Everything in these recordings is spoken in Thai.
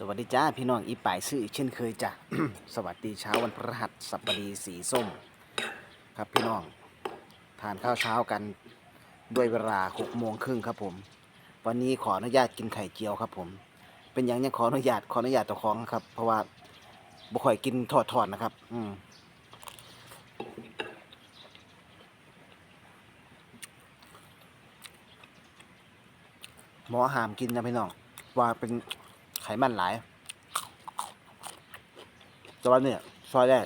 สวัสดีจ้าพี่น้องอีป่ายซื้ออีกเช่นเคยจ้ะ สวัสดีเช้าวันพฤหัสบดีสีส้ม ครับพี่น้องทานข้าวเช้ากันด้วยเวลาหกโมงครึ่งครับผม วันนี้ขออนุญาตกินไข่เจียวครับผม เป็นอย่างยังขออนุญาตขออนุญาตต่อของครับ เพราะว่าบ่ค่อยกินทอดทอดนะครับ อืมหมอห้ามกินนะพี่น้องว่าเป็น ขมันหลายแต่ว่าเนี่ยซอยได้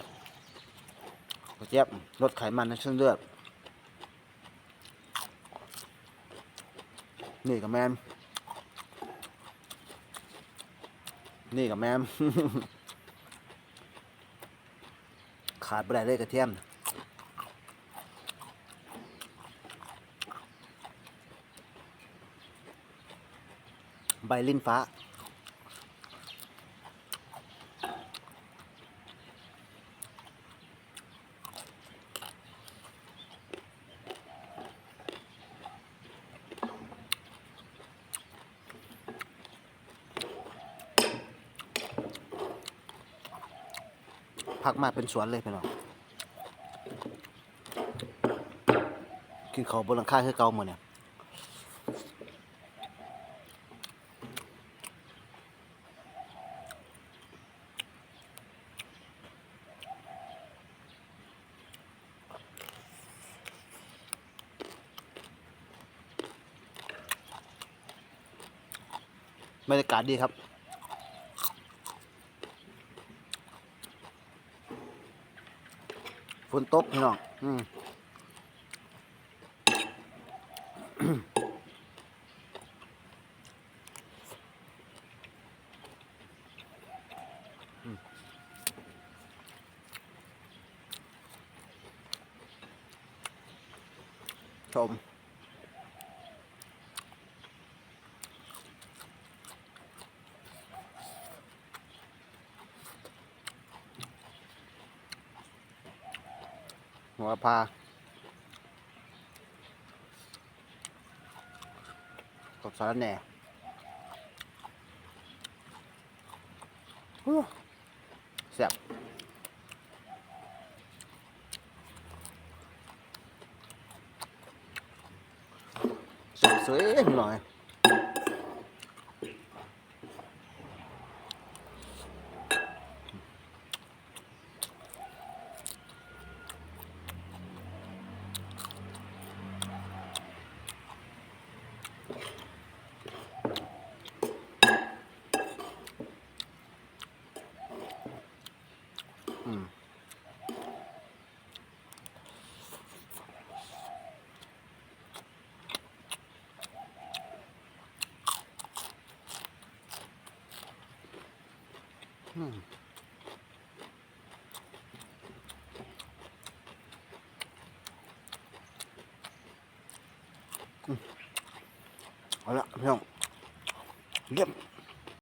กระเจี๊ยบลดไขมันในเส้นเลือดนี่กับแมมนี่กับแมมขาดไปได้เลยกระเทียมใบลิ้นฟ้า พักมาเป็นสวนเลยพี่น้องกินเขาบนหลังคาคือเก่าหมดเนี่ยบรรยากาศดีครับ ฝนตกพี่น้องอืมชม หัวพากับสารแหน่แซ่บสดสวยหน่อย อืม อืมอืมเอา